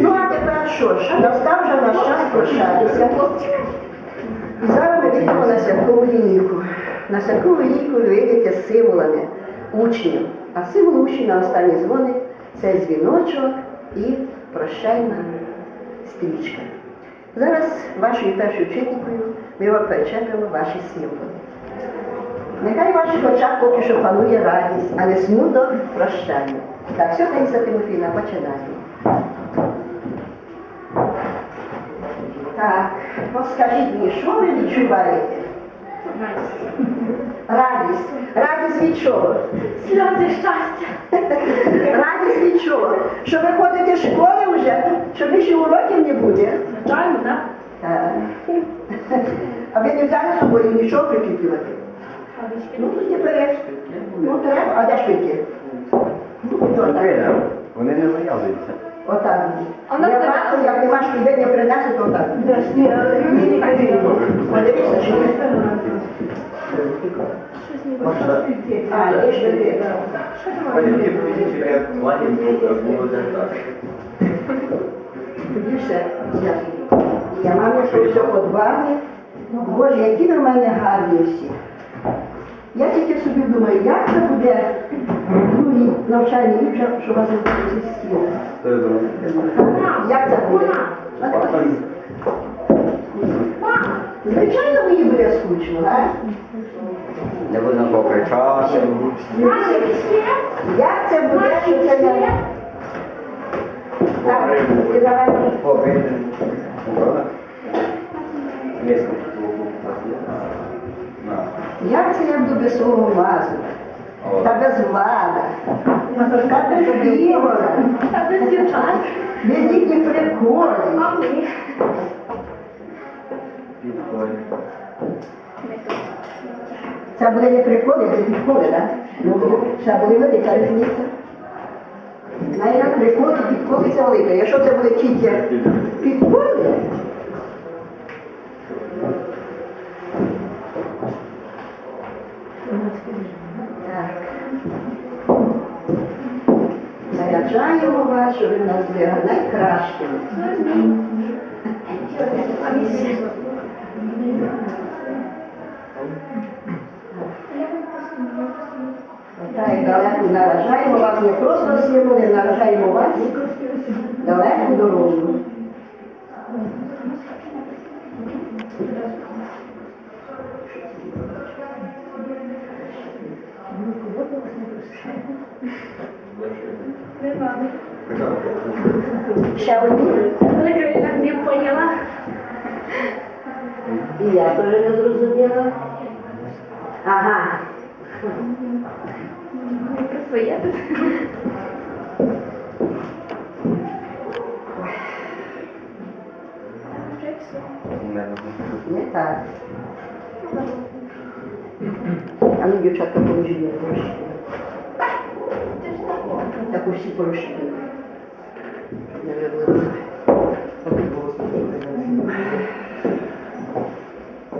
Ну а тепер що ж, настав вже наш час прощатися. Зараз ми підемо на святкову лінійку. На святкову лінійку ви вийдете з символами учнів. А символ учнів на останній дзвоник це дзвіночок і прощальна стрічка. Зараз вашою першою вчителькою ми вам перечепимо ваші символи. Нехай в ваших очах поки що панує радість, а не смуток прощання. Так, все, Таїса Тимофіна, починаємо. Так, от скажіть мені, що ви відчуваєте? Радість. Радість від чого? Сльози щастя. Радість від чого? Що ви ходите з школи вже, що більше уроків не буде. Звичайно, так? Так. А ви не взяли з собою нічого прикріплювати? Ну, не береш. Ну, треба. А де шпильки? Ну, так. Вони не зав'язуються. Отак. Я бачу, як нема шпильки, не принесу, то так. Подивіться, чи є. А, є шпильки. Вони політики платять було так. Тоді все. Я- мамі, що все подбали. Боже, які ви в мене гарні всі. Я тільки собі думаю, як це буде другий навчальний рік, що- що вас буде ці стіни. Як це буде? Звичайно, мені буде скучно, а? Не будемо покричати. Як це буде, що це не... Так, і давай. Як це я буду без свого мазу? Та без влада, та без Ігора, Та без дівчат. без їхніх приколів. А ми? Це буде не приколи, це підколи, так? Ну, це буде велика різниця. Навіть приколи, підколи це велика. Якщо це буде тільки підколи, так. Заряджаємо вас, щоб ви нас були найкращими. Так, наражаємо вас, не просто символи, наражаємо вас далеку дорогу. Не знаю. Ще одні. Я так не поняла. І я теж не зрозуміла. Ага. Своє тут. Не так. А ну, дівчатка, положіть гроші. Так усі порошки. Не.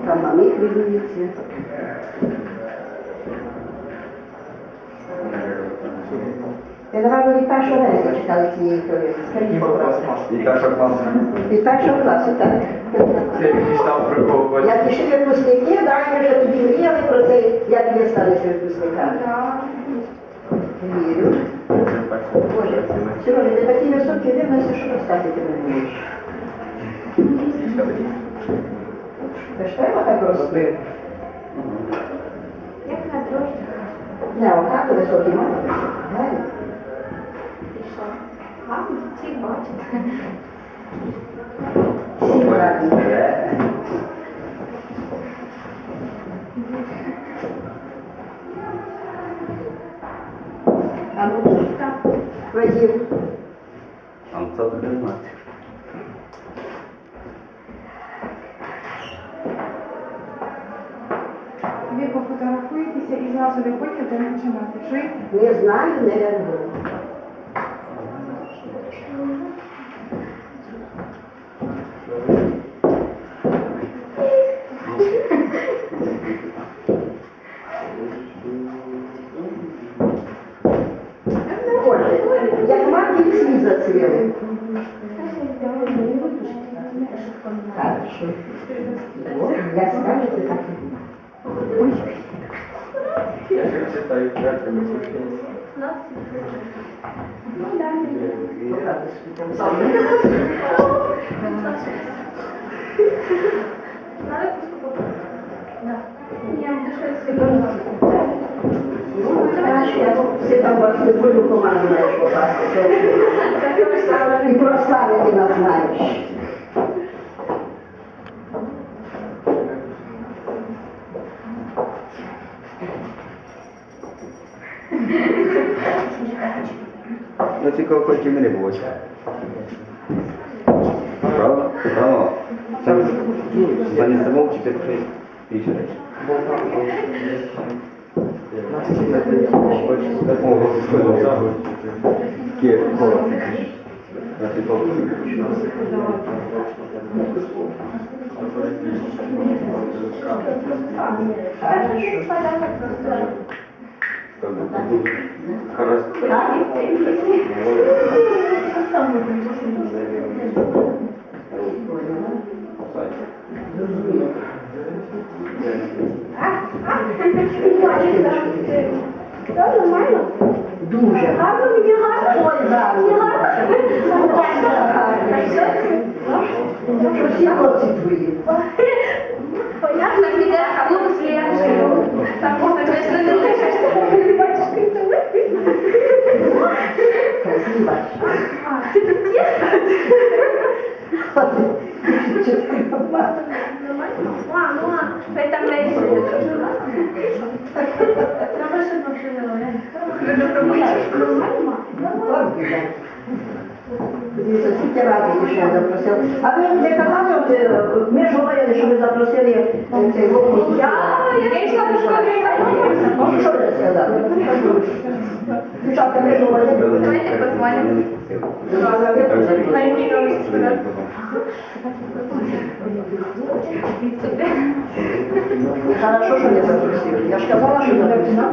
Там мамі хвилюється. Я давай від першого вересня читали цієї історії. Скажіть, будь ласка. І перша класна. Від першого класу, так? Це якийсь там прикол. Як пішли випускники, да, ми вже тоді мріяли про це, як ми стали випускниками. Вірю. Боже, Сережа, ти такі високі дивишся, що розстати тебе не можеш. Ти ж треба так рости? Як на дрожжах. Не, отак високі мати. Далі. Пішла. Маму всіх бачить. Всі гарні. А Там це приймати. Ви пофотографуєтеся і зразу не будете де починати. Чуєте? Не знаю, не верну. Вот, як скажете, так буде. Я же читаю, как як ви Знаєш, я всі там вас не команду знаєш попасти. І прославити нас знаєш. Цікаво, хоч і мене було. Правда? Правда. Сам Ваня самов чи ти більше речі? О, господи. Київ, холод. Я ти Хорошо. Дуже. Гарно мені гарно. Ой, гарно. Хлопці твої? Понятно, піде, а ну слідчий. Так, можна не не бачиш, Красиво. А, ти тут є? Нормально? А, ну а, ви там не йдете. Треба, щоб машина Нормально? А ви не казали, ми ж говорили, що ви запросили цей голос. Я, йшла до школи. Що ви сказали? Дівчатка, ви ж говорили. Давайте позвонимо. Хорошо, що не запросили. Я ж казала, що не запросили?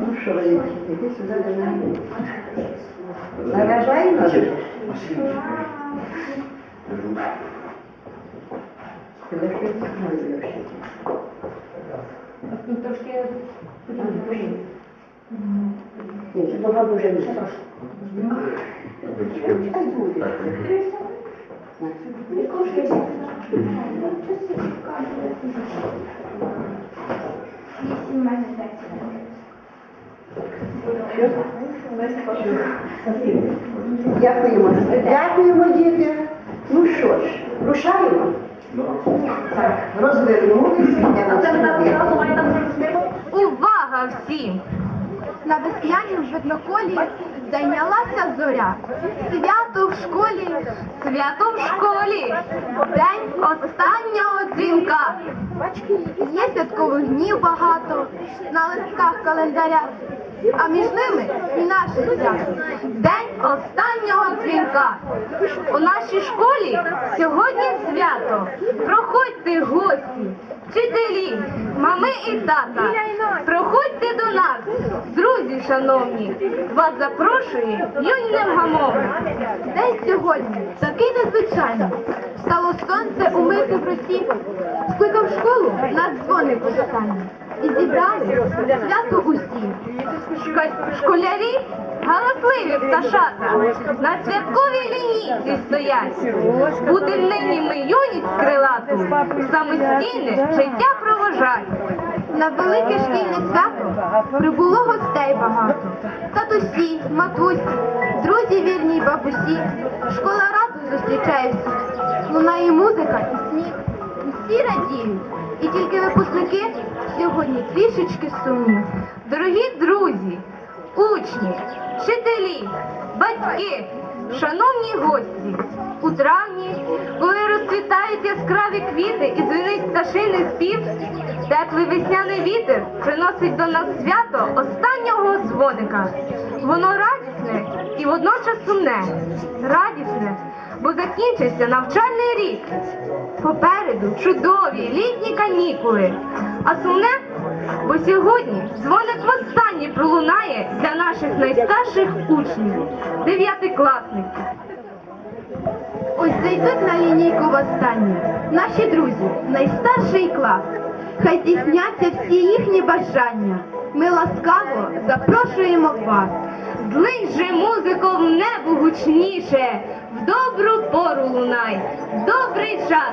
Ну, що ви не іди сюди до мене. Заважай нас. Ти лише знаю, лише. Ну, трошки Ні, це багато вже не страшно. Дякуємо. Дякуємо, діти. Ну що ж, рушаємо. Так, розвернулися. Увага всім! На веснянім житноколі зайнялася зоря. Свято в школі, свято в школі, день останнього дзвінка. Є святкових днів багато на листках календаря, а між ними і наше свято. День останнього дзвінка. У нашій школі сьогодні свято. Проходьте гості, вчителі, мами і тата. Проходьте до нас, друзі шановні. Вас запрошує юний невгамовний. День сьогодні такий незвичайний. Стало сонце умити в росі. Скликав школу на дзвони пускання. І зібрали свято усі. Школярі галасливі пташата на святковій лінійці стоять. Будем нині ми юність крилату, самостійне життя провожать. На велике шкільне свято прибуло гостей багато. Татусі, матусі, друзі вірні бабусі. Школа раду зустрічає всіх. Лунає музика і сміх. Усі радіють, І тільки випускники сьогодні трішечки сумні. Дорогі друзі, учні, вчителі, батьки, шановні гості, у травні, коли розцвітають яскраві квіти і дзвенить пташиний спів, теплий весняний вітер приносить до нас свято останнього дзвоника. Воно радісне і водночас сумне. Радісне, бо закінчився навчальний рік. Попереду чудові літні канікули. А сумне, бо сьогодні дзвоник востаннє пролунає для наших найстарших учнів, дев'ятикласників. Ось зайдуть на лінійку востаннє наші друзі, найстарший клас. Хай здійсняться всі їхні бажання. Ми ласкаво запрошуємо вас. Злий же музико в небо гучніше, в добру пору лунай, в добрий час.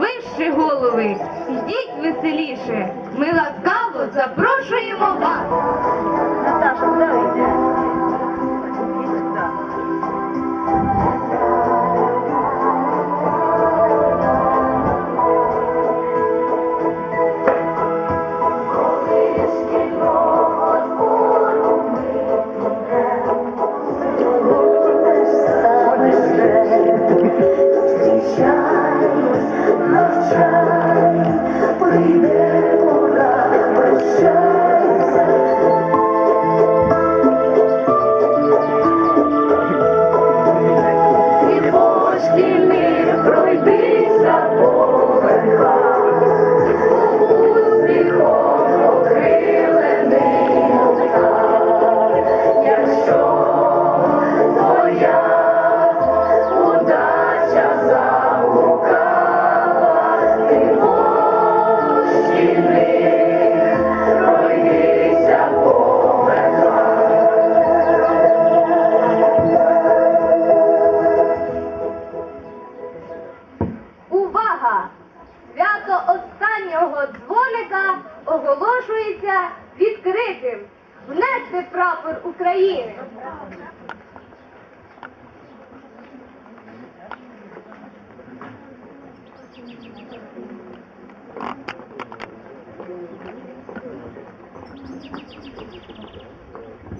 Вище голови, йдіть веселіше. Ми ласкаво запрошуємо вас. Наташа, куда Ось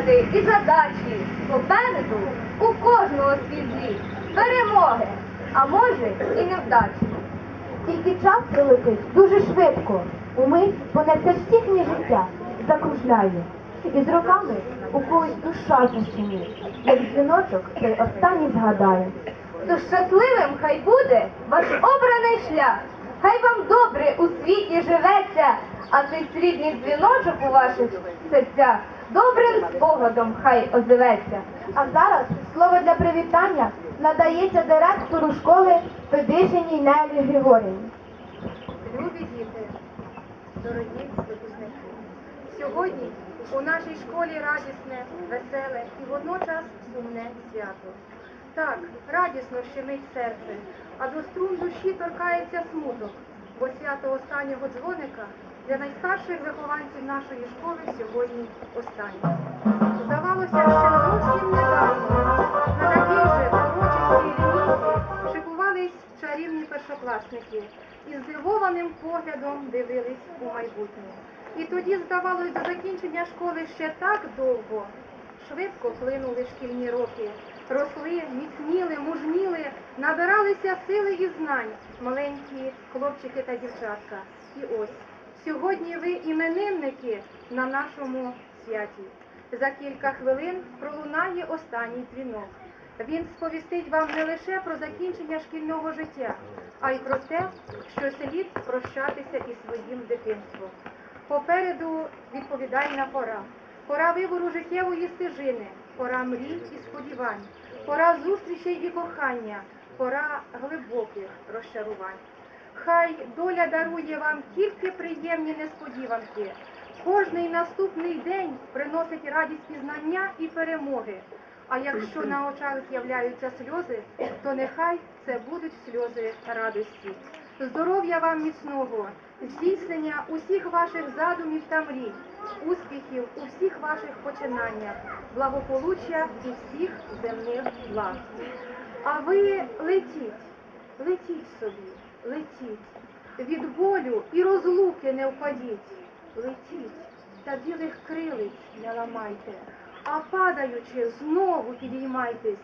приклади, і задачі. Попереду у кожного свій зліт. перемоги, а може і невдачі. Тільки час летить дуже швидко. Умить понесе всіх життя, закружляє. І з роками у когось душа защемить, як дзвіночок цей останній згадає. То щасливим хай буде ваш обраний шлях. Хай вам добре у світі живеться, а цей срібний дзвіночок у ваших серцях добрим спогадом хай озиветься. А зараз слово для привітання надається директору школи Федишиній Нелі Григорівні. Любі діти, дорогі випускники, сьогодні у нашій школі радісне, веселе і водночас сумне свято. Так, радісно щемить серце, а до струн душі торкається смуток, бо свято останнього дзвоника для найстарших вихованців нашої школи сьогодні останнє. Здавалося, ще зовсім недавно на такій же урочистій лінійці шикувались чарівні першокласники і здивованим поглядом дивились у майбутнє. І тоді, здавалось, до закінчення школи ще так довго. Швидко плинули шкільні роки, росли, міцніли, мужніли, набиралися сили і знань, маленькі хлопчики та дівчатка. І ось сьогодні ви іменинники на нашому святі. За кілька хвилин пролунає останній дзвінок. Він сповістить вам не лише про закінчення шкільного життя, а й про те, що слід прощатися із своїм дитинством. Попереду відповідальна пора. Пора вибору життєвої стежини, пора мрій і сподівань, пора зустрічей і кохання, пора глибоких розчарувань. Хай доля дарує вам тільки приємні несподіванки. Кожний наступний день приносить радість пізнання і перемоги. А якщо на очах з'являються сльози, то нехай це будуть сльози радості. Здоров'я вам міцного, здійснення усіх ваших задумів та мрій, успіхів у всіх ваших починаннях, благополуччя і всіх земних благ. А ви летіть, летіть собі, летіть, від болю і розлуки не впадіть, летіть, та білих крилиць не ламайте, а падаючи, знову підіймайтесь,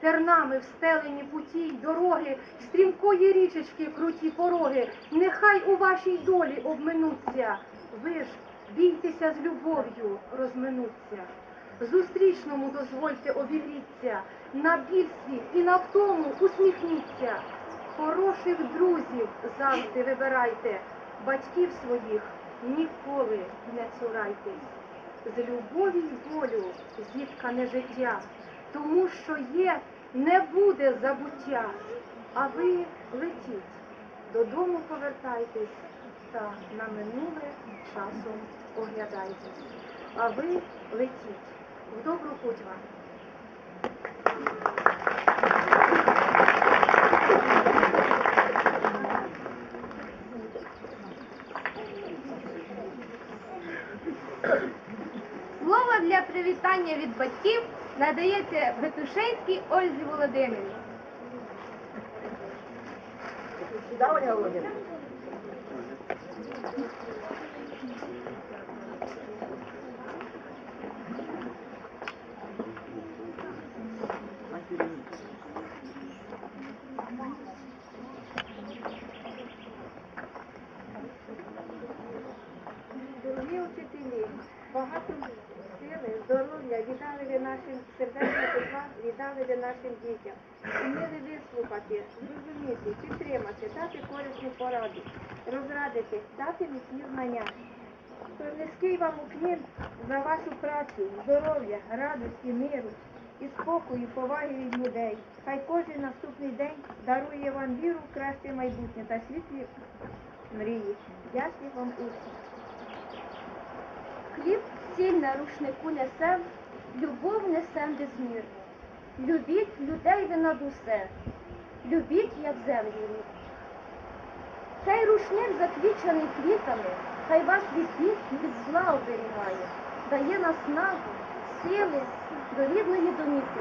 тернами встелені путі й дороги, стрімкої річечки круті пороги, нехай у вашій долі обминуться, ви ж бійтеся з любов'ю розминуться. Зустрічному дозвольте обігріться, на біль і на втому усміхніться. Хороших друзів завжди вибирайте, батьків своїх ніколи не цурайтесь. З любові й болю зіткане життя, тому що є, не буде забуття. А ви летіть, додому повертайтесь та на минуле часом оглядайтесь. А ви летіть. В добру путь вам. Слово для привітання від батьків надається Гетушенській Ользі Володимирівні. Сюди, Ольга Володимирівна. Дорогі вчителі, багато сили, здоров'я віддали ви нашим сердечних тепла, віддали нашим дітям. Вміли вислухати, зрозуміти, підтримати, дати корисну пораду, розрадити, дати міцні знання. То низький вам уклін за вашу працю, здоров'я, радості, миру і спокою, поваги від людей. Хай кожен наступний день дарує вам віру в краще майбутнє та світлі мрії. Ясних вам успіхів. Хліб, сіль на рушнику несем, любов несем безмірну. Любіть людей ви над усе, любіть, як землю. Хай рушник заквічений квітами, хай вас від них від зла оберігає, дає наснагу, сили до рідної домівки